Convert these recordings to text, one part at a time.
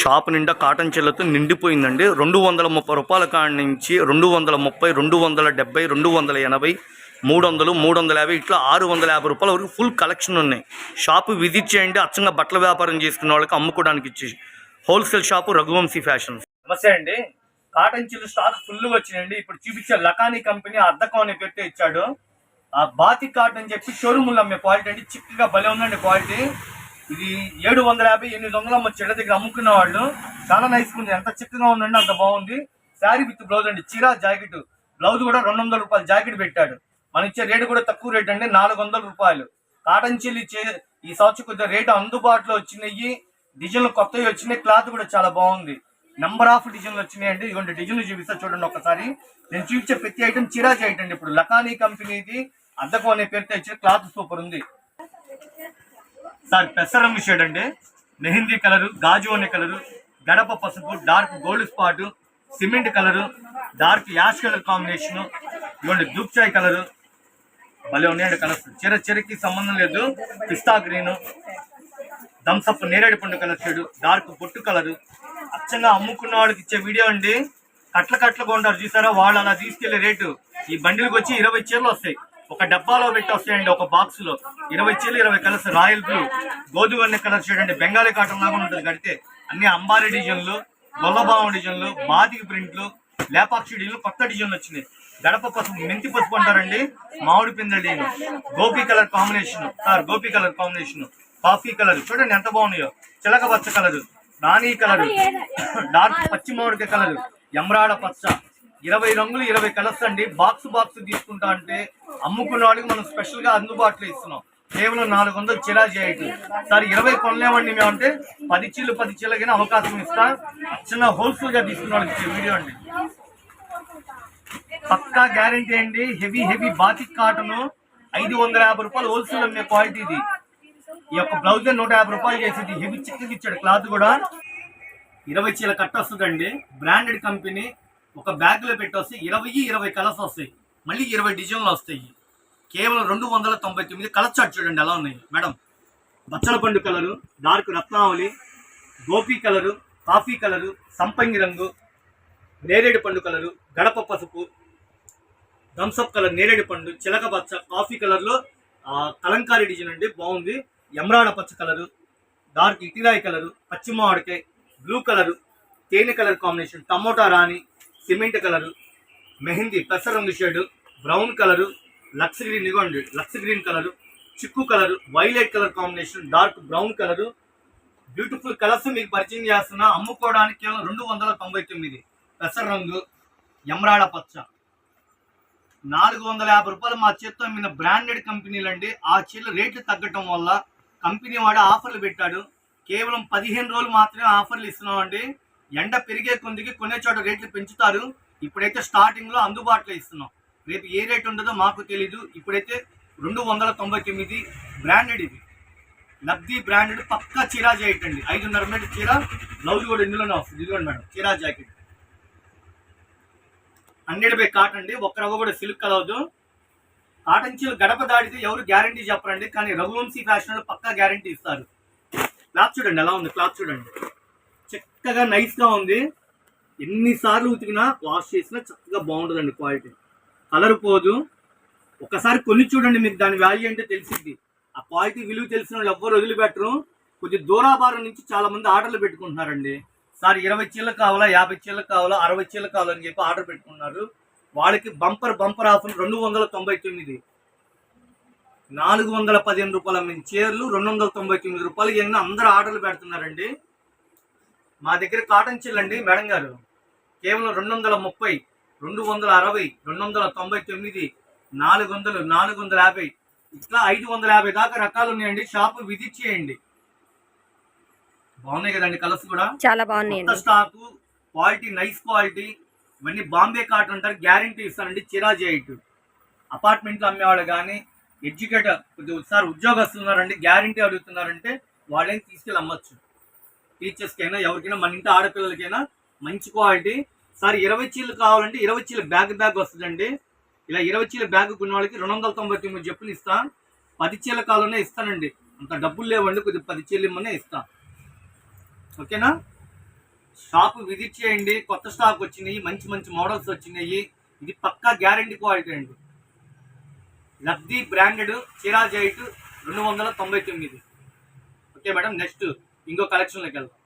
Shop నిండా cotton చీరలతో నిండిపోయిందండి. రెండు వందల ముప్పై రూపాయల కాడ నుంచి రెండు వందల ముప్పై రెండు వందల డెబ్బై రెండు వందల ఎనభై మూడు వందలు మూడు వందల యాభై ఇట్లా ఆరు వందల యాభై రూపాయల వరకు ఫుల్ కలెక్షన్ ఉన్నాయి. షాపు విజిట్ చేయండి అచ్చంగా బట్టల వ్యాపారం చేసుకునే వాళ్ళకి అమ్ముకోవడానికి ఇచ్చి హోల్సేల్ షాపు రఘువంశీ ఫ్యాషన్స్ నమస్తే అండి. కాటన్ చీరలు స్టాక్ ఫుల్ వచ్చినాయండి. ఇప్పుడు చూపించే లకానీ కంపెనీ అద్దకం అనే పెట్టి ఇచ్చాడు. ఆ బాతి కాటన్ చెప్పి షోరూమ్ అమ్మే క్వాలిటీ అండి. చిక్కగా భలే ఉందండి క్వాలిటీ ఇది ఏడు వందల యాభై ఎనిమిది వందల మా చెడ్డ దగ్గర అమ్ముకున్న వాళ్ళు. చాలా నైస్ ఉంది. ఎంత చిక్కగా ఉందండి అంత బాగుంది. శారీ విత్ బ్లౌజ్ అండి. చీర జాకెట్ బ్లౌజ్ కూడా రెండు వందల రూపాయలు జాకెట్ పెట్టాడు. మన ఇచ్చే రేటు కూడా తక్కువ రేట్ అండి. నాలుగు వందల రూపాయలు. కాటన్ చీలి చే ఈ సంవత్సరం కొద్దిగా రేటు అందుబాటులో వచ్చినాయి. డిజైన్లు కొత్తవి వచ్చినాయి. క్లాత్ కూడా చాలా బాగుంది. నెంబర్ ఆఫ్ డిజైన్లు వచ్చినాయండి ఇటువంటి డిజైన్లు చూపిస్తా చూడండి ఒకసారి. నేను చూపించే ప్రతి ఐటమ్ చీరా అండి. ఇప్పుడు లకానీ కంపెనీది అద్దకం అనే పేరుతో ఇచ్చిన క్లాత్ సూపర్ ఉంది. సార్ పెసరంగు షేడ్ అండి. మెహిందీ కలరు గాజు అనే కలరు గడప పసుపు dark gold spot cement colour dark ash colour combination ఇవ్వండి దూప్చాయ్ కలరు. భలే ఉన్నాయండి కలర్స్. చిర చిరకి సంబంధం లేదు. పిస్తా గ్రీను థమ్స్అప్ నేరేడు పండు కలర్ షేడు డార్క్ బొట్టు కలరు. అచ్చంగా అమ్ముకున్న వాళ్ళకి ఇచ్చే వీడియో అండి. కట్ల కట్లుగా ఉంటారు చూసారా? వాళ్ళు అలా తీసుకెళ్ళే రేటు. ఈ బండిలకు వచ్చి ఇరవై చీరలు వస్తాయి. ఒక డబ్బాలో పెట్టి వస్తాయండి ఒక బాక్స్లో ఇరవై చీరలు ఇరవై కలర్స్ రాయల్ బ్లూ. గోధుమ కలర్ షేడ్ అండి బెంగాలీ కాటన్ లాగా ఉంటుంది కడితే. అన్ని అంబారీ డిజైన్లు గొల్లబావం డిజైన్లు బాతికి ప్రింట్లు లేపాక్షి డిజైన్లు కొత్త డిజైన్లు వచ్చినాయి. గడప పసుపు మెంతి పసుపు అంటారండి మామిడి పిందెల డిజైన్. గోపి కలర్ కాంబినేషన్ సార్ గోపి కలర్ కాంబినేషన్. కాఫీ కలర్ చూడండి ఎంత బాగున్నాయో. చిలక పచ్చ కలర్ రాణి కలర్ డార్క్ పచ్చి మామిడికాయ కలర్ ఎమరాడ పచ్చ. ఇరవై రంగులు ఇరవై కలర్స్ అండి. బాక్స్ బాక్స్ తీసుకుంటా అంటే అమ్ముకున్న వాళ్ళకి మనం స్పెషల్గా అందుబాటులో ఇస్తున్నాం. కేవలం నాలుగు వందలు చిరా చేయటం సార్ ఇరవై కొనలేమండి మేము అంటే పది చీలు పది చీలకైనా అవకాశం ఇస్తా. చిన్న హోల్సేల్గా తీసుకున్న వాళ్ళకి వీడియో అండి. పక్కా గ్యారంటీ అండి. హెవీ హెవీ బాతిక్ కాటన్ ఐదు వందల యాభై రూపాయలు హోల్సేల్ అమ్మే క్వాలిటీ ఇది. ఈ యొక్క బ్లౌజ్ నూట యాభై రూపాయలు చేసేది. హెవీ చిక్కకి ఇచ్చాడు. క్లాత్ కూడా ఇరవై చీల కట్ వస్తుందండి. బ్రాండెడ్ కంపెనీ ఒక బ్యాగ్లో ఇరవై ఇరవై కలర్స్ వస్తాయి. మళ్ళీ ఇరవై డిజైన్లు వస్తాయి. కేవలం రెండు వందల తొంభై తొమ్మిది కలర్ చార్ట్ చూడండి ఎలా ఉన్నాయి? మేడం బచ్చల పండు కలరు డార్క్ రత్నావళి గోపీ కలరు కాఫీ కలరు సంపంగి రంగు నేరేడు పండు కలరు గడప పసుపు థమ్స్అప్ కలర్ నేరేడు పండు చిలక పచ్చ కాఫీ కలర్లో కలంకారీ డిజైన్ అండి బాగుంది. ఎమరాడ పచ్చ కలరు డార్క్ ఇటిరాయి కలరు పచ్చి మామిడికాయ బ్లూ కలరు తేనె కలర్ కాంబినేషన్ టమోటా రాణి సిమెంట్ కలరు మెహందీ పెసర రంగు shade brown colour Lux green ఇగోండి లక్స్ గ్రీన్ కలరు చిక్కు colour violet colour combination dark brown colour. Beautiful colours మీకు పరిచయం చేస్తున్నా అమ్ముకోవడానికి కేవలం రెండు వందల తొంభై తొమ్మిది. పెసర రంగు ఎమరాడ పచ్చ. నాలుగు వందల యాభై రూపాయలు మా చేత్తో అమ్మిన బ్రాండెడ్ కంపెనీలు అండి ఆ చీరలు రేట్లు తగ్గటం వల్ల కంపెనీ వాడు ఆఫర్లు పెట్టాడు. కేవలం పదిహేను రోజులు మాత్రమే ఆఫర్లు ఇస్తున్నామండి. ఎండ పెరిగే కొద్దికి కొనే చోట రేట్లు పెంచుతారు. ఇప్పుడైతే స్టార్టింగ్లో అందుబాటులో ఇస్తున్నాం. రేపు ఏ రేట్ ఉండదో మాకు తెలీదు. ఇప్పుడైతే రెండు వందల తొంభై తొమ్మిది బ్రాండెడ్ ఇది. లబ్ధి బ్రాండెడ్ పక్కా చీరా జాకెట్ అండి. ఐదున్నర మీటర్ చీర బ్లౌజ్ కూడా ఇందులోనే వస్తుంది. ఇదిగోండి మేడం చీరా జాకెట్ హండ్రెడ్ బై కాటన్ అండి. ఒక్క రవ్వ కూడా సిల్క్ కలవదు కాటన్ చీరలు గడప దాడితే ఎవరు గ్యారంటీ చెప్పరండి. కానీ రఘువంశీ ఫ్యాషన్ పక్కా గ్యారంటీ ఇస్తారు. క్లాత్ చూడండి ఎలా ఉంది? క్లాత్ చూడండి. చక్కగా నైస్గా ఉంది. ఎన్నిసార్లు ఉతికినా వాష్ చేసినా చక్కగా బాగుంటుందండి క్వాలిటీ కలర్ పోదు. ఒకసారి కొన్ని చూడండి మీకు దాని వాల్యూ అంటే తెలిసింది ఆ క్వాలిటీ విలువ తెలిసిన వాళ్ళు ఎవ్వరు వదిలిపెట్టరు. కొద్ది దూరాభారం నుంచి చాలా మంది ఆర్డర్లు పెట్టుకుంటున్నారండి. సార్ ఇరవై చీలకు కావాలా యాభై చీలకు కావాలా అరవై చీలకు కావాలని చెప్పి ఆర్డర్ పెట్టుకున్నారు. వాళ్ళకి బంపర్ బంపర్ ఆఫర్ రెండు వందల తొంభై తొమ్మిది. నాలుగు వందల పదిహేను రూపాయల మీ చీరలు రెండు వందల తొంభై తొమ్మిది రూపాయలు ఏమైనా అందరూ ఆర్డర్లు పెడుతున్నారండి. మా దగ్గర కాటన్ చీరలు అండి మేడం గారు. కేవలం రెండు వందల ముప్పై రెండు వందల అరవై రెండు వందల తొంభై తొమ్మిది నాలుగు వందలు నాలుగు వందల యాభై ఇట్లా ఐదు వందల యాభై దాకా రకాలు ఉన్నాయండి. షాప్ విజిట్ చేయండి. బాగున్నాయి కదండి కలర్స్ కూడా. చాలా కొత్త బాగున్నాయండి స్టాక్ క్వాలిటీ నైస్ క్వాలిటీ. ఇవన్నీ బాంబే కాటన్ అంటారు. గ్యారంటీ ఇస్తానండి చిరాజీ ఎయిట్. అపార్ట్మెంట్లో అమ్మేవాళ్ళు కానీ ఎడ్యుకేటర్ సార్ ఉద్యోగస్తులు ఉన్నారండి గ్యారంటీ అడుగుతున్నారంటే వాళ్ళని తీసుకెళ్ళి అమ్మచ్చు. టీచర్స్కైనా ఎవరికైనా మన ఇంటి ఆడపిల్లలకైనా మంచి క్వాలిటీ సార్ ఇరవై చీలు కావాలంటే ఇరవై చీల బ్యాగ్ బ్యాగ్ వస్తుందండి. ఇలా ఇరవై చీల బ్యాగ్ కొన్న వాళ్ళకి రెండు వందల తొంభై తొమ్మిది చెప్పులు ఇస్తాను పది చీల కావాలనే ఇస్తానండి. అంత డబ్బులు లేవండి కొద్దిగా పది చీలు ఇమ్మనే ఇస్తాను ఓకేనా? షాప్ విజిట్ చేయండి. కొత్త స్టాక్ వచ్చినాయి మంచి మంచి మోడల్స్ వచ్చినాయి. ఇది పక్కా గ్యారంటీ క్వాలిటీ అండి. లబ్ధి బ్రాండెడ్ చిరాజ్ ఎయిట్ రెండు వందల తొంభై తొమ్మిది. Okay madam next. ఇంకో కలెక్షన్లోకి వెళ్దాం.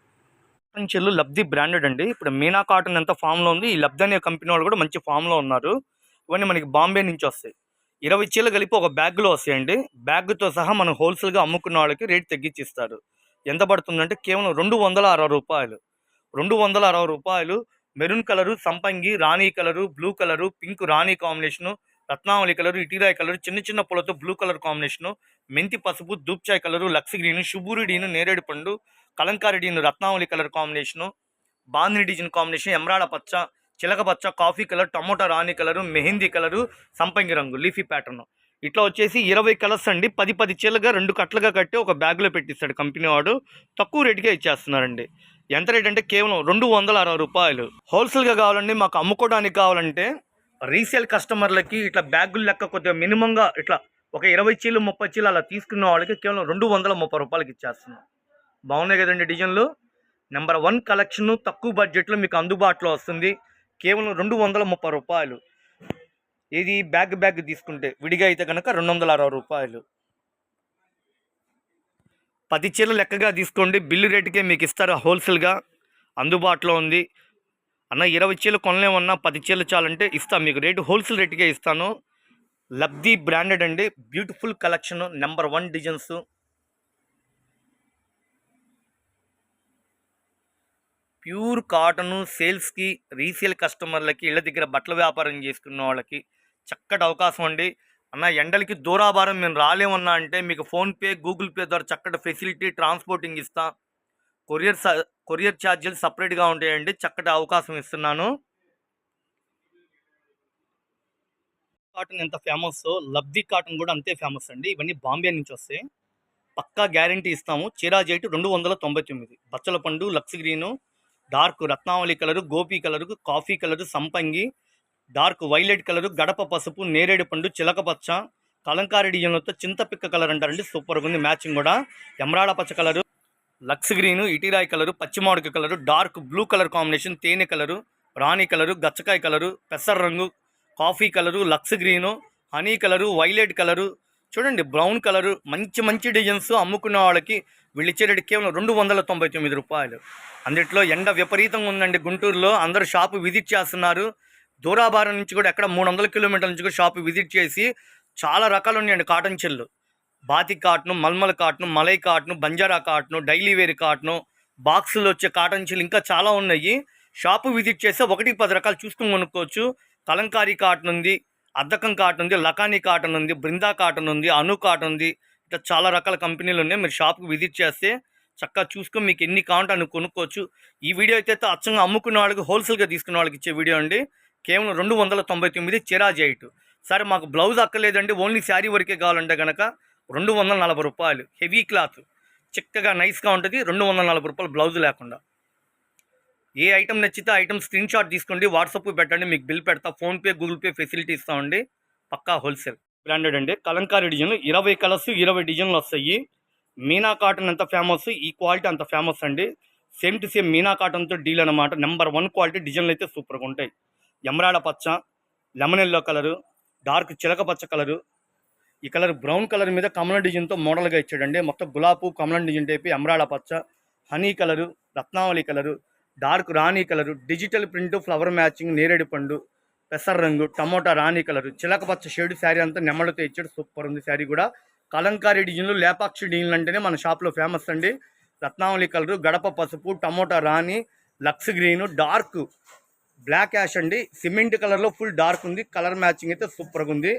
చెల్లు లబ్ధి బ్రాండెడ్ అండి. ఇప్పుడు మీనా కాటన్ ఎంత ఫామ్లో ఉంది ఈ లబ్ధి అనే కంపెనీ వాళ్ళు కూడా మంచి ఫామ్లో ఉన్నారు. ఇవన్నీ మనకి బాంబే నుంచి వస్తాయి. ఇరవై చీరలు కలిపి ఒక బ్యాగ్లో వస్తాయండి. బ్యాగ్తో సహా మనం హోల్సేల్గా అమ్ముకున్న వాళ్ళకి రేట్ తగ్గించి ఇస్తారు ఎంత పడుతుందంటే కేవలం రెండు వందల అరవై రూపాయలు. రెండు వందల అరవై రూపాయలు మెరూన్ కలరు సంపంగి రాణి కలరు బ్లూ కలరు పింక్ రాణి కాంబినేషను రత్నావళి కలరు ఇటీరాయి కలరు చిన్న చిన్న పూలతో బ్లూ కలర్ కాంబినేషను మెంతి పసుపు దూప్చాయ్ కలరు లక్స్ గ్రీన్ శుభూరిడీను నేరేడు పండు కలంకారిడీను రత్నావళి colour combination bandhani design combination ఎమరాడ పచ్చ చిలక పచ్చ కాఫీ కలర్ టమోటా రాణి కలరు మెహందీ కలరు సంపంగి రంగు లీఫీ ప్యాటర్న్. ఇట్లా వచ్చేసి ఇరవై కలర్స్ అండి. పది పది చీలగా రెండు కట్లుగా కట్టి ఒక బ్యాగ్లో పెట్టిస్తాడు కంపెనీ వాడు. తక్కువ రేటుకే ఇచ్చేస్తున్నారండి. ఎంత రేట్ అంటే కేవలం రెండు వందల అరవై రూపాయలు. హోల్సేల్గా కావాలండి మాకు అమ్ముకోవడానికి కావాలంటే రీసేల్ కస్టమర్లకి ఇట్లా బ్యాగులు లెక్క కొద్దిగా మినిమంగా ఇట్లా ఒక ఇరవై చీలు ముప్పై చీలు అలా తీసుకున్న వాళ్ళకి కేవలం రెండు వందల ముప్పై రూపాయలకి ఇచ్చేస్తున్నాం బాగున్నాయి కదండి డిజైన్లు. నెంబర్ వన్ కలెక్షన్ తక్కువ బడ్జెట్లో మీకు అందుబాటులో వస్తుంది. కేవలం రెండు వందల ముప్పై రూపాయలు. ఇది బ్యాగ్ బ్యాగ్ తీసుకుంటే విడిగా అయితే కనుక రెండు వందల అరవై రూపాయలు. పది చీరలు లెక్కగా తీసుకోండి. బిల్లు రేటుకే మీకు ఇస్తారు హోల్సేల్గా అందుబాటులో ఉంది. అన్న ఇరవై చీరలు కొనలేమన్నా పది చీరలు చాలంటే ఇస్తాను మీకు రేటు హోల్సేల్ రేటుకే ఇస్తాను. లబ్ధి బ్రాండెడ్ అండి. Beautiful collection number one designs. Pure cotton సేల్స్కి resale కస్టమర్లకి ఇళ్ళ దగ్గర బట్టల వ్యాపారం చేసుకున్న వాళ్ళకి చక్కటి అవకాశం అండి. అన్న ఎండలకి దూరాభారం మేము రాలేమన్నా అంటే మీకు ఫోన్పే గూగుల్ పే ద్వారా చక్కటి ఫెసిలిటీ ట్రాన్స్పోర్టింగ్ ఇస్తా. కొరియర్ కొరియర్ ఛార్జీలు సపరేట్గా ఉంటాయండి. చక్కటి అవకాశం ఇస్తున్నాను. కాటన్ ఎంత ఫేమస్ లబ్ధి కాటన్ కూడా అంతే ఫేమస్ అండి. ఇవన్నీ బాంబే నుంచి వస్తాయి. పక్కా గ్యారంటీ ఇస్తాము. చిరాజైట్ రెండు వందల తొంభై తొమ్మిది. బచ్చల పండు లక్స్ గ్రీను డార్క్ రత్నావళి కలరు గోపీ కలరు కాఫీ కలరు సంపంగి డార్క్ వైలెట్ కలరు గడప పసుపు నేరేడు పండు చిలక పచ్చ కలంకారీ డిజైన్లతో చింతపిక్క కలర్ అంటారండి. సూపర్గా ఉంది. మ్యాచింగ్ కూడా. ఎమరాడ పచ్చ కలరు లక్స్ గ్రీను ఇటీరాయ్ colour పచ్చిమామిడికాయ colour dark blue colour combination తేనె కలరు రాణి కలరు గచ్చకాయ కలరు పెసర రంగు coffee colour Lux green honey colour violet colour. చూడండి బ్రౌన్ కలరు మంచి మంచి డిజైన్స్ అమ్ముకున్న వాళ్ళకి వీళ్ళు రేటు కేవలం రెండు వందల తొంభై తొమ్మిది రూపాయలు. అందుట్లో ఎండ విపరీతంగా ఉందండి గుంటూరులో. అందరూ షాపు విజిట్ చేస్తున్నారు. దూరాభారం నుంచి కూడా ఎక్కడ మూడు వందల కిలోమీటర్ల నుంచి కూడా షాపు విజిట్ చేసి చాలా రకాలు ఉన్నాయండి కాటన్ చెల్లు. బాతి cotton mulmul cotton malai cotton Banjara cotton daily wear cotton బాక్సులు వచ్చే కాటన్ చెల్లు ఇంకా చాలా ఉన్నాయి. షాపు విజిట్ చేస్తే ఒకటి పది రకాలు చూసుకుని కొనుక్కోవచ్చు. కలంకారీ కాటన్ ఉంది అద్దకం కాటన్ ఉంది లకానీ కాటన్ ఉంది బృందా కాటన్ ఉంది అను కాటన్ ఉంది ఇట్లా చాలా రకాల కంపెనీలు ఉన్నాయి మీరు షాప్కి విజిట్ చేస్తే చక్కగా చూసుకొని మీకు ఎన్ని కావాలంటే అని కొనుక్కోవచ్చు. ఈ వీడియో అయితే అచ్చంగా అమ్ముకున్న వాళ్ళకి హోల్సేల్గా తీసుకున్న వాళ్ళకి ఇచ్చే వీడియో అండి. కేవలం రెండు వందల తొంభై తొమ్మిది చిరాజ్ ఎయిట్ సరే మాకు బ్లౌజ్ అక్కర్లేదండి. ఓన్లీ శారీ వరకే కావాలంటే కనుక రెండు వందల నలభై రూపాయలు. Heavy cloth. చిక్కగా నైస్గా ఉంటుంది. రెండు వందల నలభై రూపాయలు బ్లౌజ్ లేకుండా. ఏ ఐటమ్ నచ్చితే ఐటమ్ స్క్రీన్ షాట్ తీసుకోండి వాట్సాప్ పెట్టండి మీకు బిల్ పెడతా ఫోన్పే గూగుల్ పే ఫెసిలిటీ ఇస్తామండి పక్కా హోల్సేల్ బ్రాండెడ్ అండి. కలంకారీ డిజైన్ ఇరవై కలర్స్ ఇరవై డిజైన్లు వస్తాయి. మీనా కాటన్ ఎంత ఫేమస్ ఈ క్వాలిటీ అంత ఫేమస్ అండి. సేమ్ టు సేమ్ మీనా కాటన్తో డీల్ అనమాట నెంబర్ వన్ క్వాలిటీ డిజైన్లు అయితే సూపర్గా ఉంటాయి. ఎమరాడ పచ్చ లెమన్ ఎల్లో కలరు డార్క్ చిలక పచ్చ కలరు ఈ కలర్ బ్రౌన్ కలర్ మీద కమల డిజైన్తో మోడల్గా ఇచ్చాడండి. మొత్తం గులాబు కమలం డిజైన్ టైపు ఎమరాడ పచ్చ హనీ కలరు రత్నావళి కలరు డార్క్ రాణి colour digital print flower matching నేరేడు పండు పెసర రంగు టమోటా రాణి కలరు చిలక పచ్చ షేడ్ శారీ అంతా నెమ్మలతో ఇచ్చాడు. సూపర్ ఉంది శారీ కూడా. కలంకారీ డిజైన్లు లేపాక్షి డిజైన్లు అంటేనే మన షాప్లో ఫేమస్ అండి. రత్నావళి కలరు గడప పసుపు టమోటా రాణి Lux green dark black ash అండి. సిమెంట్ కలర్లో ఫుల్ డార్క్ ఉంది. కలర్ మ్యాచింగ్ అయితే సూపర్గా ఉంది.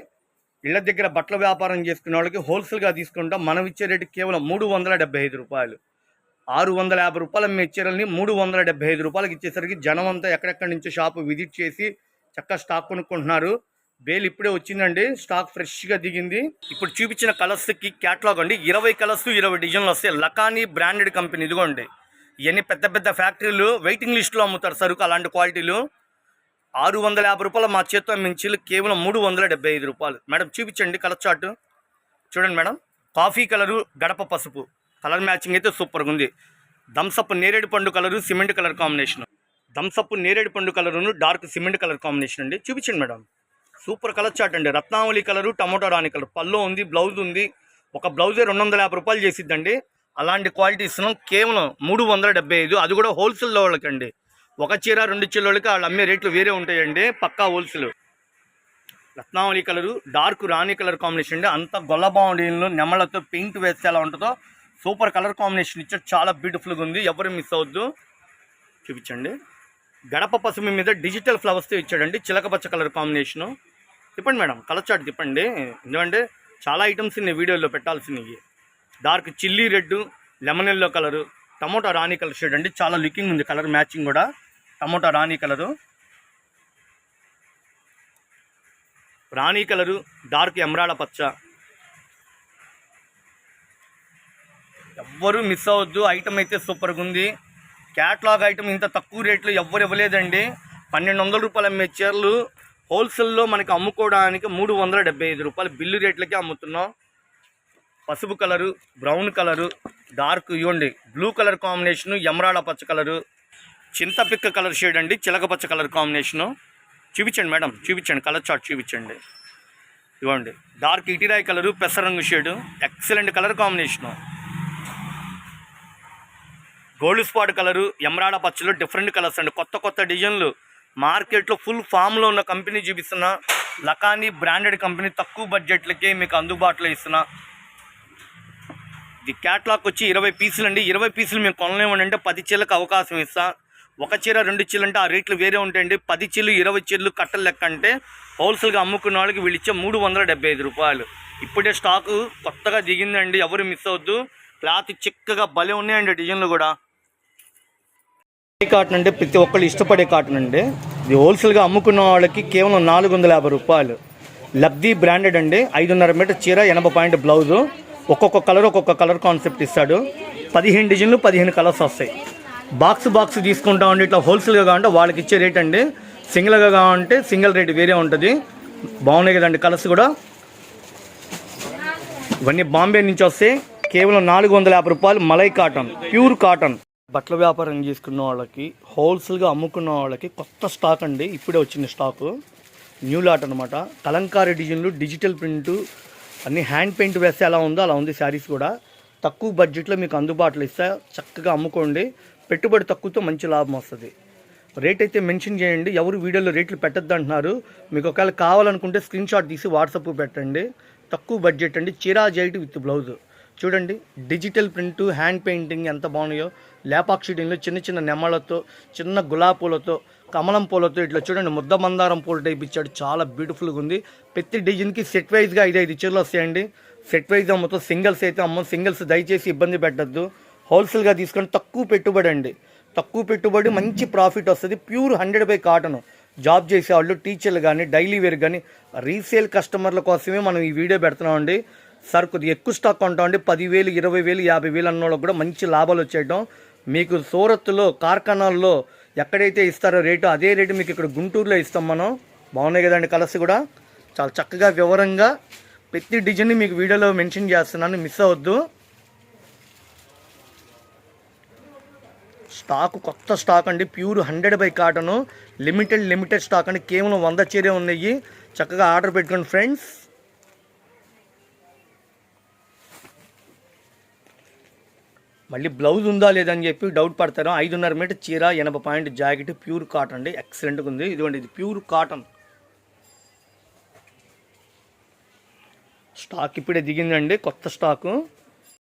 ఇళ్ళ దగ్గర బట్టల వ్యాపారం చేసుకునే వాళ్ళకి హోల్సేల్గా తీసుకుంటాం. మనం ఇచ్చే రేటు కేవలం మూడు వందల డెబ్బై ఐదు రూపాయలు. ఆరు వందల యాభై రూపాయల మీ చీరల్ని మూడు వందల డెబ్బై ఐదు రూపాయలకి ఇచ్చేసరికి జనం అంతా ఎక్కడెక్కడి నుంచో షాపు విజిట్ చేసి చక్కగా స్టాక్ కొనుక్కుంటున్నారు. బేల్ ఇప్పుడే వచ్చిందండి. స్టాక్ ఫ్రెష్గా దిగింది. ఇప్పుడు చూపించిన కలర్స్కి క్యాట్లాగ్ అండి. ఇరవై కలర్స్ ఇరవై డిజైన్లు వస్తాయి. లకానీ బ్రాండెడ్ కంపెనీ ఇదిగోండి. ఇవన్నీ పెద్ద పెద్ద ఫ్యాక్టరీలు వెయిటింగ్ లిస్ట్లో అమ్ముతారు సరుకు అలాంటి క్వాలిటీలు. ఆరు వందల యాభై రూపాయల మా చేత్తో మించి కేవలం మూడు వందల డెబ్బై ఐదు రూపాయలు. మేడం చూపించండి కలర్ చార్ట్. చూడండి మేడం. కాఫీ కలరు గడప పసుపు. కలర్ మ్యాచింగ్ అయితే సూపర్గా ఉంది. థమ్సప్ నేరేడు పండు colour cement colour combination. Thums Up నేరేడు పండు కలరును డార్క్ సిమెంట్ కలర్ కాంబినేషన్ అండి. చూపించండి మేడం. సూపర్ కలర్ చాట్ అండి. రత్నావళి కలరు టమోటా రాణి కలర్. పల్లో ఉంది బ్లౌజ్ ఉంది. ఒక బ్లౌజే రెండు వందల యాభై రూపాయలు చేసిద్దండి. అలాంటి క్వాలిటీ ఇస్తున్నాం. కేవలం మూడు వందల డెబ్బై ఐదు. అది కూడా హోల్సేల్లో వాళ్ళకండి. ఒక చీర రెండు చీరలకి వాళ్ళు అమ్మే రేట్లు వేరే ఉంటాయండి. పక్కా హోల్సేల్. రత్నావళి కలరు డార్క్ రాణి కలర్ కాంబినేషన్ అండి. అంత గొల్ల నెమలతో పెయింట్ వేస్తే ఎలా ఉంటుందో సూపర్ కలర్ కాంబినేషన్ ఇచ్చారు చాలా బ్యూటిఫుల్గా ఉంది. ఎవరు మిస్ అవద్దు చూపించండి. గడప పసుపు మీద డిజిటల్ ఫ్లవర్స్తో ఇచ్చాడండి. చిలక పచ్చ కలర్ కాంబినేషను. తిప్పండి మేడం. కలర్ చాట్ తిప్పండి. ఎందుకంటే చాలా ఐటమ్స్ ఉన్నాయి వీడియోలో పెట్టాల్సినవి. Dark chilli red lemon yellow colour tomato రాణి కలర్ షేడ్ అండి. చాలా లుకింగ్ ఉంది కలర్ మ్యాచింగ్ కూడా. టమోటా రాణి కలరు రాణి కలరు డార్క్ ఎమరాడ పచ్చ. ఎవ్వరూ మిస్ అవ్వద్దు. ఐటమ్ అయితే సూపర్గా ఉంది. క్యాట్లాగ్ ఐటమ్ ఇంత తక్కువ రేట్లో ఎవ్వరు ఇవ్వలేదండి. పన్నెండు వందల రూపాయలు అమ్మే చీరలు హోల్సేల్లో మనకి అమ్ముకోవడానికి మూడు వందల డెబ్బై ఐదు రూపాయలు బిల్లు రేట్లకే అమ్ముతున్నాం. పసుపు కలరు బ్రౌన్ కలరు డార్క్ ఇవ్వండి. బ్లూ కలర్ కాంబినేషను ఎమరాడ పచ్చ కలరు చింతపిక్క కలర్ షేడ్ అండి. చిలక పచ్చ కలర్ కాంబినేషను చూపించండి మేడం చూపించండి. కలర్ చార్ట్ చూపించండి. ఇవ్వండి. డార్క్ ఇటిరాయి colour పెసరంగు shade excellent colour combination Gold Spot colour ఎమరాడ పచ్చలు డిఫరెంట్ కలర్స్ అండి. కొత్త కొత్త డిజైన్లు. మార్కెట్లో ఫుల్ ఫామ్లో ఉన్న కంపెనీ చూపిస్తున్న. లకానీ బ్రాండెడ్ కంపెనీ తక్కువ బడ్జెట్లకే మీకు అందుబాటులో ఇస్తున్నా. ఇది క్యాట్లాగ్ వచ్చి ఇరవై పీసులు అండి. ఇరవై పీసులు మేము కొనలేమండి అంటే పది చీలకు అవకాశం ఇస్తా. ఒక చీర రెండు చీరలు అంటే ఆ రేట్లు వేరే ఉంటాయండి. పది చీరలు ఇరవై చీరలు కట్టలు లెక్క అంటే హోల్సేల్గా అమ్ముకున్న వాళ్ళకి వీళ్ళు ఇచ్చే మూడు వందల డెబ్బై ఐదు రూపాయలు. ఇప్పుడే స్టాకు కొత్తగా దిగిందండి. ఎవరు మిస్ అవద్దు క్లాత్ చిక్కగా భలే ఉన్నాయండి డిజైన్లు కూడా. కాటన్ అంటే ప్రతి ఒక్కళ్ళు ఇష్టపడే కాటన్ అండి ఇది హోల్సేల్గా అమ్ముకున్న వాళ్ళకి కేవలం నాలుగు వందల యాభై రూపాయలు. లబ్ధి బ్రాండెడ్ అండి. ఐదున్నర మీటర్ చీర ఎనభై పాయింట్ బ్లౌజు. ఒక్కొక్క కలర్ ఒక్కొక్క కలర్ కాన్సెప్ట్ ఇస్తాడు. పదిహేను డిజైన్లు పదిహేను కలర్స్ వస్తాయి. బాక్స్ బాక్స్ తీసుకుంటామండి. ఇట్లా హోల్సేల్గా కావాలంటే వాళ్ళకి ఇచ్చే రేట్ అండి. సింగిల్గా కావాలంటే సింగిల్ రేట్ వేరే ఉంటుంది. బాగున్నాయి కదండి కలర్స్ కూడా. ఇవన్నీ బాంబే నుంచి వస్తే కేవలం నాలుగు వందల యాభై రూపాయలు మలై కాటన్ ప్యూర్ కాటన్. బట్టల వ్యాపారం చేసుకున్న వాళ్ళకి హోల్సేల్గా అమ్ముకున్న వాళ్ళకి కొత్త స్టాక్ అండి. ఇప్పుడే వచ్చిన స్టాకు. న్యూ లాట్ అనమాట కలంకారీ డిజైన్లు డిజిటల్ ప్రింట్ అన్ని హ్యాండ్ పెయింట్ వేస్తే ఎలా ఉందో అలా ఉంది శారీస్ కూడా. తక్కువ బడ్జెట్లో మీకు అందుబాటులో ఇస్తే. చక్కగా అమ్ముకోండి. పెట్టుబడి తక్కువతో మంచి లాభం వస్తుంది. రేట్ అయితే మెన్షన్ చేయండి. ఎవరు వీడియోలో రేట్లు పెట్టద్దు అంటున్నారు. మీకు ఒకవేళ కావాలనుకుంటే స్క్రీన్ షాట్ తీసి వాట్సాప్ పెట్టండి. తక్కువ బడ్జెట్ అండి. చీరా జైట్ విత్ బ్లౌజ్. చూడండి డిజిటల్ ప్రింట్ హ్యాండ్ పెయింటింగ్ ఎంత బాగున్నాయో. లేపాక్ డిజైన్లో చిన్న చిన్న నెమ్మలతో చిన్న గులాబీ పూలతో కమలం పూలతో ఇట్లా చూడండి ముద్ద మందారం పూల టైప్ ఇచ్చాడు. చాలా బ్యూటిఫుల్గా ఉంది. ప్రతి డిజైన్కి సెట్ వైజ్గా ఐదు ఐదు చీరలు వస్తాయండి. సెట్ వైజ్ అమ్మతో సింగిల్స్ అయితే అమ్మ సింగిల్స్ దయచేసి ఇబ్బంది పెట్టద్దు. హోల్సేల్గా తీసుకొని తక్కువ పెట్టుబడి అండి. తక్కువ పెట్టుబడి మంచి ప్రాఫిట్ వస్తుంది. Pure hundred by cotton job చేసేవాళ్ళు టీచర్లు కానీ డైలీ వేర్ కానీ రీసేల్ కస్టమర్ల కోసమే మనం ఈ వీడియో పెడుతున్నామండి. సార్ కొద్దిగా ఎక్కువ స్టాక్ కొంటామండి. పదివేలు ఇరవై వేలు యాభై వేలు అన్న కూడా మంచి లాభాలు వచ్చేయడం మీకు సూరత్లో కార్ఖానాల్లో ఎక్కడైతే ఇస్తారో రేటు అదే రేటు మీకు ఇక్కడ గుంటూరులో ఇస్తాం మనం. బాగున్నాయి కదండి కలర్స్ కూడా. చాలా చక్కగా వివరంగా ప్రతి డిజైన్ మీకు వీడియోలో మెన్షన్ చేస్తున్నాను. మిస్ అవ్వద్దు. స్టాక్ కొత్త స్టాక్ అండి. Pure hundred by cotton. Limited limited stock అండి. కేవలం వంద చీరే ఉన్నాయి. చక్కగా ఆర్డర్ పెట్టుకోండి ఫ్రెండ్స్. మళ్ళీ బ్లౌజ్ ఉందా లేదని చెప్పి డౌట్ పడతారు? ఐదున్నర మీటర్ చీర ఎనభై పాయింట్ జాకెట్ ప్యూర్ కాటన్ అండి. ఎక్సలెంట్గా ఉంది. ఇదిగోండి ఇది ప్యూర్ కాటన్ స్టాక్ ఇప్పుడే దిగిందండి కొత్త స్టాకు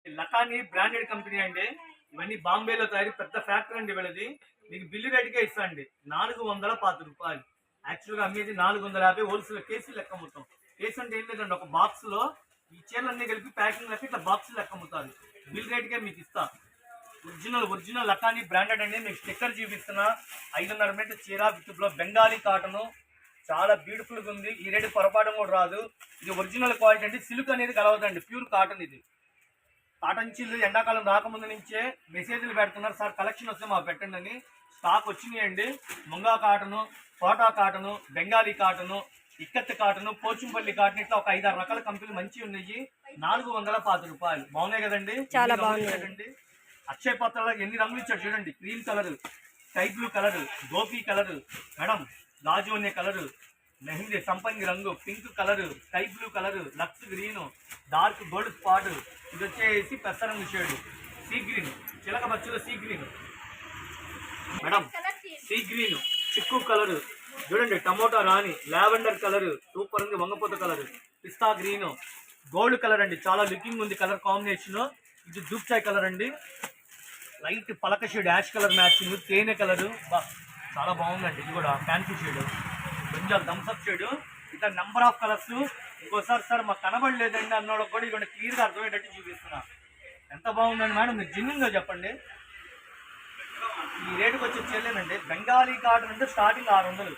లతాని బ్రాండెడ్ కంపెనీ అండి. ఇవన్నీ బాంబేలో తయారు పెద్ద ఫ్యాక్టరీ అండి వీళ్ళది. మీకు బిల్లు రేటుకే ఇస్తా అండి. నాలుగు వందల పాతి రూపాయలు. యాక్చువల్గా అమ్మేది నాలుగు వందల యాభై హోల్సేల్ కేసీ లెక్క అమ్ముతాం కేసు అంటే ఏం లేదండి ఒక బాక్స్లో ఈ చీరలన్నీ కలిపి ప్యాకింగ్ లెక్క ఇట్లా బాక్స్ లెక్క అమ్ముతారు. బిల్ రేట్గా మీకు ఇస్తా. ఒరిజినల్ ఒరిజినల్ లకాని బ్రాండెడ్ అండి. మీకు స్టిక్కర్ చూపిస్తున్నా. ఐదున్నర మీటర్ చీర విత్లో బెంగాలీ కాటను చాలా బ్యూటిఫుల్గా ఉంది. ఈ రేటు పొరపాటు కూడా రాదు. ఇది ఒరిజినల్ క్వాలిటీ అండి. సిల్క్ అనేది కలవదండి. ప్యూర్ కాటన్ ఇది. కాటన్ చీరలు ఎండాకాలం రాకముందు నుంచే మెసేజ్లు పెడుతున్నారు. సార్ కలెక్షన్ వస్తే మాకు పెట్టండి అని. స్టాక్ వచ్చినాయండి. Munga cotton Kota cotton Bengali cotton ikat cotton Pochampally cotton ఇట్లా ఒక ఐదారు రకాల కంపెనీలు మంచి ఉన్నాయి. నాలుగు వందల పాతి రూపాయలు. బాగున్నాయి కదండి? చాలా ఇచ్చాడండి? అక్షయ పాత్రలో ఎన్ని రంగులు ఇచ్చాడు చూడండి. Cream colour sky blue colour Gopi colour madam గాజు అనే కలర్ మెహందీ సంపంగి రంగు pink colour sky blue colour Lux green dark Gold Spot. ఇది వచ్చేసి పెసరంగు షేడ్ సీ గ్రీన్ చిలక బచ్చులో sea green. Madam sea green చిక్కు కలర్ చూడండి టమోటా రాణి లావెండర్ కలర్ సూపర్ ఉంది వంగపోత కలర్ పిస్తా గ్రీన్ గోల్డ్ కలర్ అండి చాలా లుకింగ్ ఉంది కలర్ కాంబినేషన్. ఇది దూప్చాయ్ కలర్ అండి. లైట్ పలక షేడ్ యాష్ కలర్ మ్యాచింగ్ తేనె కలర్. చాలా బాగుందండి ఇది కూడా ఫ్యాన్సీ షేడ్. కొంచెం థమ్స్అప్ షేడ్. ఇట్లా నెంబర్ ఆఫ్ కలర్స్ ఇంకోసారి సార్ మాకు కనబడలేదండి అన్నోడు కూడా ఇక్కడ క్లియర్గా అర్థమయ్యేటట్టు చూపిస్తున్నా. ఎంత బాగుందండి మేడం మీరు జిన్నింగ్గా చెప్పండి. ఈ రేటుకి వచ్చి చేయలేనండి బెంగాలీ కాటన్ అంటే స్టార్టింగ్ ఆరు వందలు.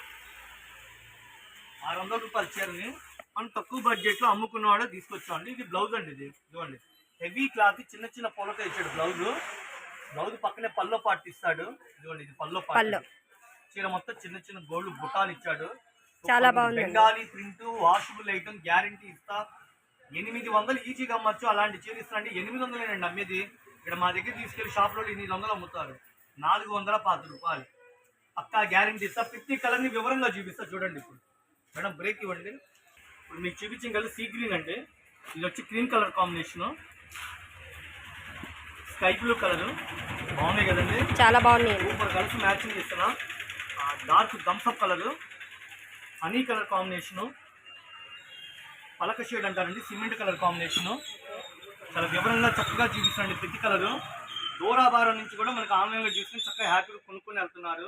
ఆరు వందల రూపాయలు చీరని మనం తక్కువ బడ్జెట్లో అమ్ముకున్నవాడే తీసుకొచ్చామండి ఇది బ్లౌజ్ అండి ఇది. ఇదిగోండి. హెవీ క్లాత్ చిన్న చిన్న పొలతో ఇచ్చాడు బ్లౌజ్ బ్లౌజ్ పక్కనే పల్లో పాటు ఇస్తాడు. ఇదిగోండి ఇది పల్లో. పాటు చీర మొత్తం చిన్న చిన్న గోల్డ్ బుటాలు ఇచ్చాడు. చాలా బాగుందండి. Bengali print washable item guarantee ఇస్తా. ఎనిమిది వందలు ఈజీగా అమ్మచ్చు. అలాంటి చీర ఇస్తానండి. ఎనిమిది వందలేనండి అమ్మేది. ఇక్కడ మా దగ్గర తీసుకెళ్ళి షాప్లో ఎనిమిది వందలు అమ్ముతారు. నాలుగు వందల పాతి రూపాయలు. పక్కా గ్యారంటీ ఇస్తా. ప్రతి కలర్ని వివరంగా చూపిస్తా. చూడండి ఇప్పుడు. మేడం బ్రేక్ ఇవ్వండి. ఇప్పుడు మీకు చూపించిన కలర్ సీ గ్రీన్ అండి. ఇది వచ్చి cream colour combination sky blue colour బాగున్నాయి కదండి. చాలా బాగున్నాయండి సూపర్ కలిసి మ్యాచింగ్ ఇస్తున్నా dark Thums Up colour honey colour combination పలక షేడ్ అంటారండి. సిమెంట్ కలర్ కాంబినేషను చాలా వివరంగా చక్కగా చూపిస్తాండి ప్రతి కలరు దూరాభారం నుంచి కూడా మనకు ఆన్లైన్లో చూసుకుని చక్కగా హ్యాపీగా కొనుక్కొని వెళ్తున్నారు.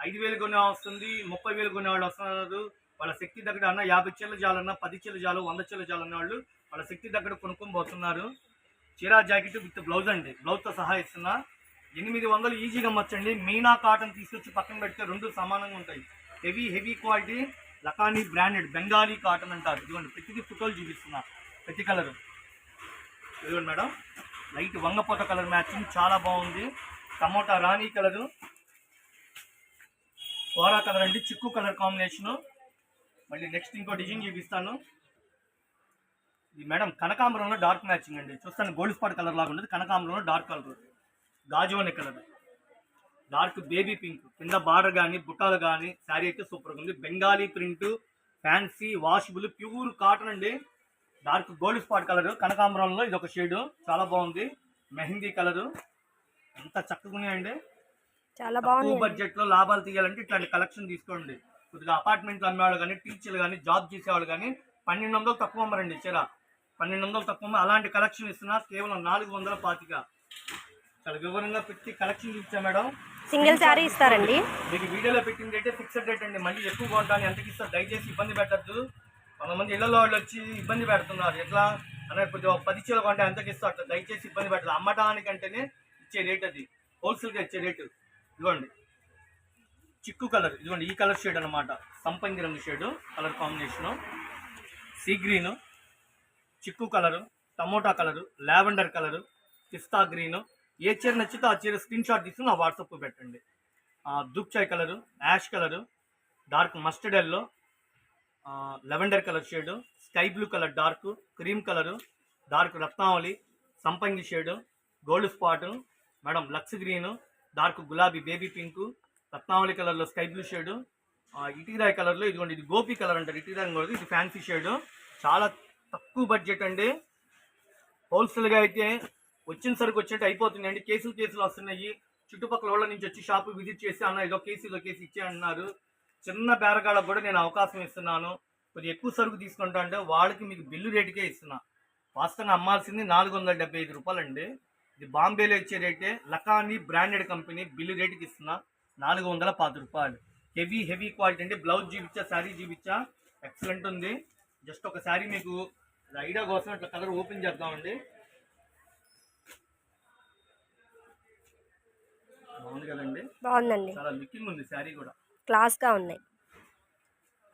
ఐదు వేలు కొనే వస్తుంది ముప్పై వేలు కొనే వాళ్ళు వస్తున్నారు. వాళ్ళ శక్తి దగ్గర అన్న యాభై చీరలు జాలన్నా పది చీల జాలు వంద చీల జాలు అన్న వాళ్ళు వాళ్ళ శక్తి దగ్గర కొనుక్కొని పోతున్నారు. చీరా జాకెట్ విత్ బ్లౌజ్ అండి. బ్లౌజ్తో సహా ఇస్తున్నా. ఎనిమిది వందలు ఈజీగా మచ్చండి మీనా కాటన్ తీసుకొచ్చి పక్కన పెడితే రెండు సమానంగా ఉంటాయి. హెవీ హెవీ క్వాలిటీ లకానీ బ్రాండెడ్ బెంగాలీ కాటన్ అంటారు. ఇదిగోండి ప్రతిదీ ఫోటోలు చూపిస్తున్నా. ప్రతి కలరు. ఇదిగోండి మేడం. లైట్ వంగపోత కలర్ మ్యాచింగ్ చాలా బాగుంది. టమోటా రాణి కలరు ఓరా కలర్ అండి చిక్కు కలర్ కాంబినేషను మళ్ళీ నెక్స్ట్ ఇంకో డిజైన్ చూపిస్తాను. ఇది మేడం కనకాంబరంలో డార్క్ మ్యాచింగ్ అండి. చూస్తాను గోల్డ్ స్పాట్ కలర్ లాగా ఉండదు కనకాంబరంలో డార్క్ కలర్ గాజు అనే కలర్ డార్క్ బేబీ పింక్ కింద బార్డర్ కానీ బుట్టాలు కానీ శారీ అయితే సూపర్గా ఉంది. Bengali print fancy washable pure cotton అండి. Dark Gold Spot colour. కనకాంబరంలో ఇది ఒక షేడ్. చాలా బాగుంది. మెహందీ కలరు. ఎంత చక్కగా ఉన్నాయండి చాలా బాగున్నాయి బడ్జెట్లో లాభాలు తీయాలంటే ఇట్లాంటి కలెక్షన్ తీసుకోండి. కొద్దిగా అపార్ట్మెంట్లు అమ్మేవాళ్ళు కానీ టీచర్లు కానీ జాబ్ చేసేవాళ్ళు కానీ పన్నెండు వందలు తక్కువ అమ్మరండి చీర. పన్నెండు వందలు తక్కువ. అలాంటి కలెక్షన్ ఇస్తున్నా కేవలం నాలుగు వందల పాతిక. చాలా వివరంగా పెట్టి కలెక్షన్ చూపించా మేడం. సింగిల్ శారీ ఇస్తారండి. మీకు వీడియోలో పెట్టింది అయితే ఫిక్స్డ్ రేట్ అండి. మళ్ళీ ఎక్కువ కొంటాను ఎంతకి ఇస్తారు? దయచేసి ఇబ్బంది పెట్టద్దు. కొంతమంది ఇళ్ళలో వాళ్ళు వచ్చి ఇబ్బంది పెడుతున్నారు. ఎట్లా? అనే కొద్దిగా పది చీరలు కొంటే ఎంతకి ఇస్తారు దయచేసి ఇబ్బంది పెట్టదు. అమ్మటానికంటేనే ఇచ్చే రేట్ అది. హోల్సేల్గా ఇచ్చే రేటు. ఇదిగోండి. చిక్కు కలర్. ఇదిగోండి ఈ కలర్ షేడ్ అనమాట సంపంగి రంగు shade. Colour combination. Sea green. చిక్కు colour. Tomato colour. Lavender colour. పిస్తా గ్రీను. ఏ చీర నచ్చితే ఆ చీర స్క్రీన్ షాట్ తీసి నా వాట్సాప్ పెట్టండి. దుప్చాయ్ colour ash colour dark mustard yellow lavender colour shade sky blue colour dark cream colour dark రత్నావళి సంపంగి shade Gold Spot madam Lux green dark గులాబీ బేబీ పింక్ రత్నావళి కలర్లో స్కై బ్లూ షేడు ఇటీరాయ్ కలర్లో ఇదిగోండి ఇది గోపి కలర్ అంటారు ఇటీరాయ్ కూడా ఇది ఫ్యాన్సీ షేడు. చాలా తక్కువ బడ్జెట్ అండి. హోల్సేల్గా అయితే వచ్చిన సరికి వచ్చినట్టు అయిపోతుంది కేసులు కేసులు వస్తున్నాయి. చుట్టుపక్కల వాళ్ళ నుంచి వచ్చి షాపు విజిట్ చేసి అన్న ఇదో కేసు ఇదో కేసు ఇచ్చే అన్నారు చిన్న బేరగాళ్ళకు కూడా నేను అవకాశం ఇస్తున్నాను. కొద్దిగా ఎక్కువ సరుకు తీసుకుంటా అంటే వాళ్ళకి మీకు బిల్లు రేటుకే ఇస్తున్నా. వాస్తవంగా అమ్మాల్సింది నాలుగు వందల డెబ్బై ఐదు రూపాయలు అండి ఇది బాంబేలో ఇచ్చే రేటే. లకానీ బ్రాండెడ్ కంపెనీ బిల్లు రేటుకి ఇస్తున్నా నాలుగు వందల పాతి రూపాయలు. హెవీ హెవీ క్వాలిటీ అండి. బ్లౌజ్ చూపించా శారీ చూపించా. ఎక్సలెంట్ ఉంది. జస్ట్ ఒక శారీ మీకు ఐడియా కోసం ఇట్లా కలర్ ఓపెన్ చేద్దామండి. బాగుంది కదండి. బాగుందండి. చాలా లుకింగ్ ఉంది శారీ కూడా. క్లాస్గా ఉన్నాయి.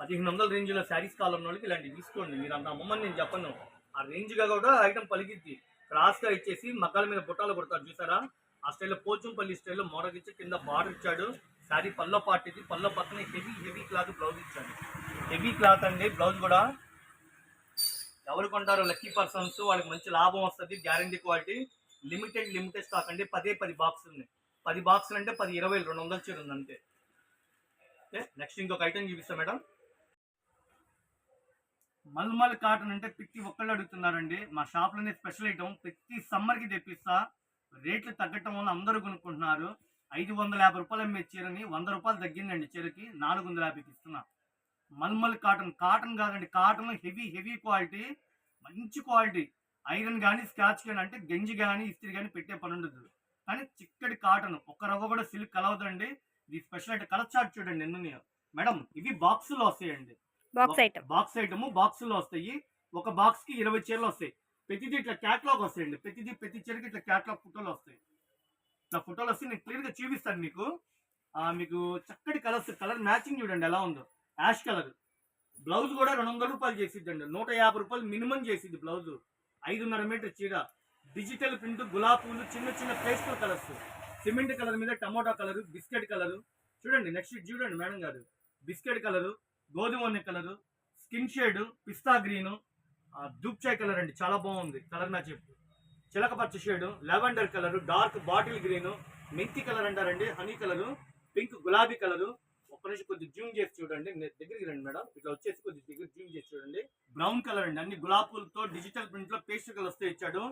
పదిహేను వందల రేంజ్లో శారీస్ కాలం వాళ్ళకి ఇలాంటివి తీసుకోండి. మీరు అంత అమ్మమని నేను చెప్పను. ఆ రేంజ్గా కూడా ఐటమ్ పలికిద్ది. క్రాస్గా ఇచ్చేసి మగ్గాల మీద బుట్టాలు కొడతారు. చూసారా? ఆ స్టైల్లో పోచంపల్లి స్టైల్లో మోడగిచ్చి కింద బార్డర్ ఇచ్చాడు. శారీ పల్లో పార్ట్ ఇది. పల్లో పక్కనే హెవీ హెవీ క్లాత్ బ్లౌజ్ ఇచ్చాడు. హెవీ క్లాత్ అండి. బ్లౌజ్ కూడా ఎవరు కొంటారో లక్కీ పర్సన్స్ వాళ్ళకి మంచి లాభం వస్తుంది. Guarantee quality. Limited limited stock అండి. పదే పది బాక్స్ ఉన్నాయి. పది బాక్సులు అంటే పది ఇరవై రెండు వందల చీర ఉంది అంతే ఓకే నెక్స్ట్ ఇంకొక ఐటమ్ చూపిస్తా మేడం మల్మల్ కాటన్ అంటే ప్రతి ఒక్కళ్ళు అడుగుతున్నారండి. మా షాప్లోనే స్పెషల్ ఐటమ్ ప్రతి సమ్మర్కి తెప్పిస్తా. రేట్లు తగ్గటం వల్ల అందరూ కొనుక్కుంటున్నారు. ఐదు వందల యాభై రూపాయలు అమ్మే చీరని వంద రూపాయలు తగ్గిందండి చీరకి. నాలుగు వందల యాభైకి ఇస్తున్నా. మల్మల్ కాటన్ కాటన్ కాదండి కాటన్ హెవీ హెవీ క్వాలిటీ మంచి క్వాలిటీ. ఐరన్ కానీ స్కాచ్ కానీ అంటే గంజి కానీ ఇస్త్రీ కానీ పెట్టే పని ఉండదు కానీ చిక్కటి కాటన్ ఒక్క రవ్వ కూడా సిల్క్ కలవదండి ఇది స్పెషల్ అంటే కలర్ చార్ట్ చూడండి ఎన్ని మేడం ఇవి బాక్సులు వస్తాయండి. బాక్స్ ఐటమ్ బాక్స్ ఐటమ్ బాక్సులు వస్తాయి. ఒక బాక్స్కి ఇరవై చీరలు వస్తాయి. ప్రతిదీ ఇట్లా క్యాట్లాగ్ వస్తాయండి. ప్రతిదీ ప్రతి చీరకి ఇట్లా క్యాట్లాగ్ ఫోటోలు వస్తాయి. ఇట్లా ఫోటోలు వస్తే నేను క్లియర్గా చూపిస్తాను మీకు. ఆ, మీకు చక్కటి కలర్స్ కలర్ మ్యాచింగ్ చూడండి ఎలా ఉందో. యాష్ కలర్ బ్లౌజ్ కూడా రెండు వందల రూపాయలు చేసిద్దండి. నూట యాభై రూపాయలు మినిమం చేసిద్ది బ్లౌజ్ ఐదున్నర మీటర్ చీర. డిజిటల్ ప్రింట్ గులాబీలు చిన్న చిన్న పేస్టల్ కలర్స్ సిమెంట్ కలర్ మీద టమోటా కలర్ బిస్కెట్ కలర్. చూడండి నెక్స్ట్ చూడండి మేడం గారు. బిస్కెట్ కలరు గోధుమ కలరు స్కిన్ షేడ్ పిస్తా గ్రీన్ దూప్చాయ్ కలర్ అండి చాలా బాగుంది. కలర్ మ్యాచ్ చెప్పు. చిలకపచ్చ shade lavender colour dark bottle green మెంతి కలర్ అంటారండి హనీ కలర్ పింక్ గులాబీ కలరు. ఒక్క నుంచి కొద్ది జూమ్ చేసి చూడండి దగ్గరికి రండి మేడం. ఇట్లా వచ్చేసి కొద్ది దగ్గర జూమ్ చేసి చూడండి. బ్రౌన్ కలర్ అండి అన్ని గులాబీలతో డిజిటల్ ప్రింట్లో పేస్ట్ కలర్స్ ఇచ్చాడు.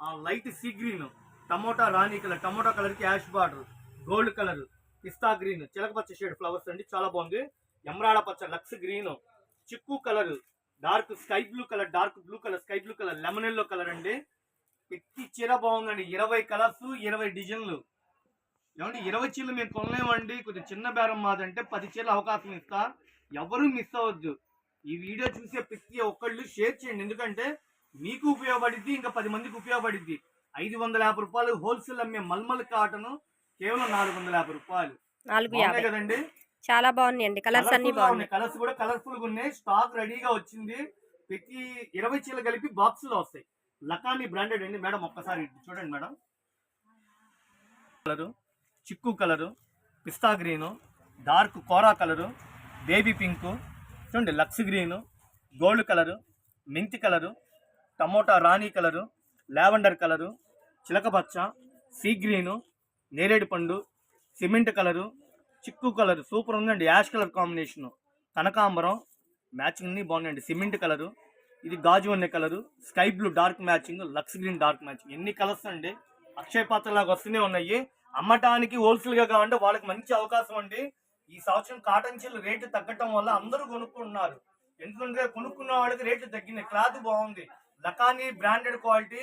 ఆ లైట్ సీ గ్రీన్. టమోటా రాణి కలర్ టమోటా కలర్కి యాష్ బార్డర్ గోల్డ్ కలర్ పిస్తా గ్రీన్ చిలకపచ్చ షేడ్ ఫ్లవర్స్ అండి చాలా బాగుంది. ఎమరాడ పచ్చ లక్స్ గ్రీన్ చిక్కు colour dark sky blue colour dark blue colour sky blue colour lemon yellow colour అండి. ప్రతి చీర బాగుందండి ఇరవై కలర్స్ ఇరవై డిజైన్లు. ఏమంటే ఇరవై చీరలు మేము కొనలేమండి కొంచెం చిన్న బేరం మాదంటే పది చీరలు అవకాశం ఇస్తా. ఎవరు మిస్ అవ్వద్దు. ఈ వీడియో చూసే ప్రతి ఒక్కళ్ళు షేర్ చేయండి ఎందుకంటే మీకు ఉపయోగపడిద్ది ఇంకా పది మందికి ఉపయోగపడిద్ది. ఐదు వందల యాభై రూపాయలు హోల్సేల్ అమ్మే మల్మల్ కాటన్ కేవలం నాలుగు వందల యాభై రూపాయలు. నాలుగు యాభై. కదండి? చాలా బాగున్నాయండి కలర్స్ అన్ని బాగున్నాయి. కలర్స్ కూడా కలర్ఫుల్గా ఉన్నాయి. స్టాక్ రెడీగా వచ్చింది. ప్రతి ఇరవై చీరలు కలిపి బాక్స్లో వస్తాయి. లకాని బ్రాండెడ్ అండి. మేడం ఒక్కసారి చూడండి మేడం కలరు చిక్కు కలరు పిస్తా గ్రీను డార్క్ కోరా కలరు బేబీ పింక్ చూడండి లక్స్ గ్రీను గోల్డ్ కలరు మెంతి కలరు టమోటా రాణి కలరు లావెండర్ కలరు చిలకపచ్చ సీ గ్రీను నేరేడు పండు సిమెంట్ కలరు చిక్కు కలర్ సూపర్ ఉందండి. Ash colour combination. కనకాంబరం మ్యాచింగ్ అన్ని బాగున్నాయండి. సిమెంట్ కలరు ఇది గాజు అనే colour sky blue dark matching Lux green dark matching. ఎన్ని కలర్స్ అండి? అక్షయ పాత్రలాగా వస్తూనే ఉన్నాయి. అమ్మటానికి హోల్సేల్గా కావాలంటే వాళ్ళకి మంచి అవకాశం అండి. ఈ సంవత్సరం కాటన్ చీరలు రేటు తగ్గటం వల్ల అందరూ కొనుక్కుంటున్నారు ఎందుకంటే కొనుక్కున్న వాళ్ళకి రేట్లు తగ్గినాయి. క్లాత్ బాగుంది. లకానీ బ్రాండెడ్ క్వాలిటీ.